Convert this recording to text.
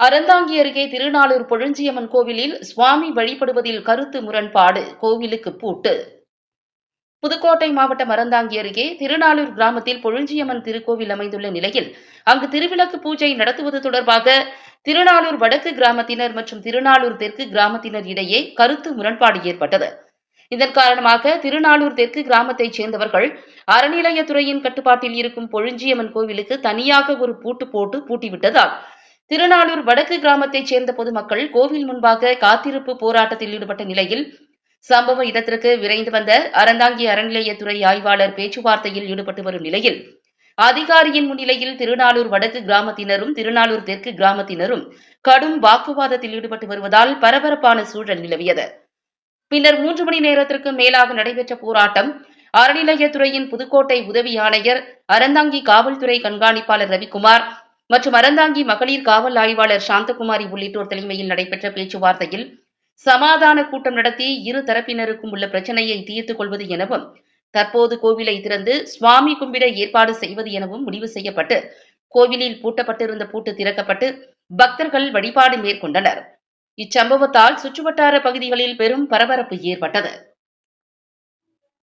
அறந்தாங்கி அருகே திருநாளூர் பொழுஞ்சியம்மன் கோவிலில் சுவாமி வழிபடுவதில் கருத்து முரண்பாடு கோவிலுக்கு பூட்டு. புதுக்கோட்டை மாவட்டம் அறந்தாங்கி அருகே திருநாளூர் கிராமத்தில் பொழுஞ்சியம்மன் திருக்கோவில் அமைந்துள்ள நிலையில் அங்கு திருவிளக்கு பூஜை நடத்துவது தொடர்பாக திருநாளூர் வடக்கு கிராமத்தினர் மற்றும் திருநாளூர் தெற்கு கிராமத்தினர் இடையே கருத்து முரண்பாடு ஏற்பட்டது. இதன் காரணமாக திருநாளூர் தெற்கு கிராமத்தைச் சேர்ந்தவர்கள் அறநிலையத்துறையின் கட்டுப்பாட்டில் இருக்கும் பொழுஞ்சியம்மன் கோவிலுக்கு தனியாக ஒரு பூட்டு போட்டு பூட்டிவிட்டதால் திருநாளூர் வடக்கு கிராமத்தைச் சேர்ந்த பொதுமக்கள் கோவில் முன்பாக காத்திருப்பு போராட்டத்தில் ஈடுபட்ட நிலையில் சம்பவ இடத்திற்கு விரைந்து வந்த அறந்தாங்கி அறநிலையத்துறை ஆய்வாளர் பேச்சுவார்த்தையில் ஈடுபட்டு வரும் நிலையில் அதிகாரியின் முன்னிலையில் திருநாளூர் வடக்கு கிராமத்தினரும் திருநாளூர் தெற்கு கிராமத்தினரும் கடும் வாக்குவாதத்தில் ஈடுபட்டு வருவதால் பரபரப்பான சூழல் நிலவியது. பின்னர் மூன்று மணி நேரத்திற்கு மேலாக நடைபெற்ற போராட்டம் அறநிலையத்துறையின் புதுக்கோட்டை உதவி ஆணையர் அறந்தாங்கி காவல்துறை கண்காணிப்பாளர் ரவிக்குமார் மற்றும் அறந்தாங்கி மகளிர் காவல் ஆய்வாளர் சாந்தகுமாரி உள்ளிட்டோர் தலைமையில் நடைபெற்ற பேச்சுவார்த்தையில் சமாதான கூட்டம் நடத்தி இரு தரப்பினருக்கும் உள்ள பிரச்சனையை தீர்த்துக் கொள்வது எனவும் தற்போது கோவிலை திறந்து சுவாமி கும்பிட ஏற்பாடு செய்வது எனவும் முடிவு செய்யப்பட்டு கோவிலில் பூட்டப்பட்டிருந்த பூட்டு திறக்கப்பட்டு பக்தர்கள் வழிபாடு மேற்கொண்டனர். இச்சம்பவத்தால் சுற்றுவட்டார பகுதிகளில் பெரும் பரபரப்பு ஏற்பட்டது.